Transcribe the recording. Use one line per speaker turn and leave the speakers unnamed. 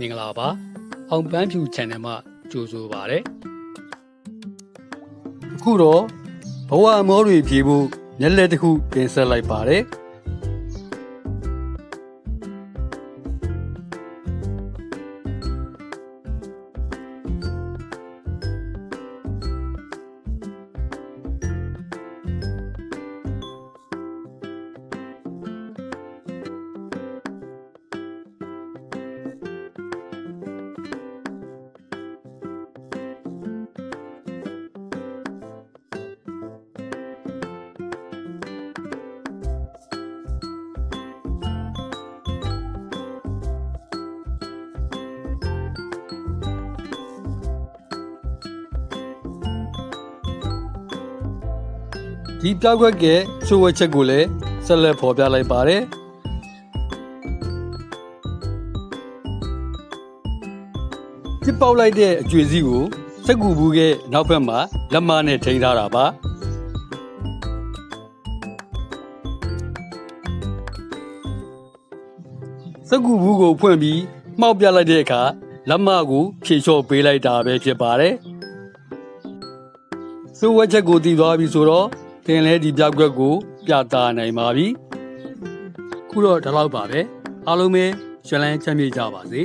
မင်္ဂလာပါအောင်ပန်းဖြူ channel မှာကြိုဆိုပါရစေအခုတော့ဘဝအမောတွေဖြေဖို့မျက်လက်တစ်ခုတင်ဆက်လိုက်ပါတယ် ဒီပြောက်ွက်ကချိုးဝက်ချက်ကိုလည်းဆက်လက်ဖော်ပြလိုက်ပါတယ်တစ်ပေါက်လိုက်တဲ့အကျွေစီးကိုစက်ကူဘူးကနောက်ဘက်မှာလက်မနဲ့ထိန်းထားတာပါစက်ကူဘူးကိုဖွင့်ပြီးမှောက်ပြလိုက်တဲ့အခါလက်မကိုဖြေလျှော့ပေးလိုက်တာပဲဖြစ်ပါတယ်စိုးဝက်ချက်ကိုတည်သွားပြီဆိုတော့ တင်လဲဒီပြောက်ကွက်ကို ပြတာနိုင်ပါပြီခုတော့ဒီလောက်ပါပဲအားလုံးပဲရှလန်းချမ်းမြေ့ကြပါစေ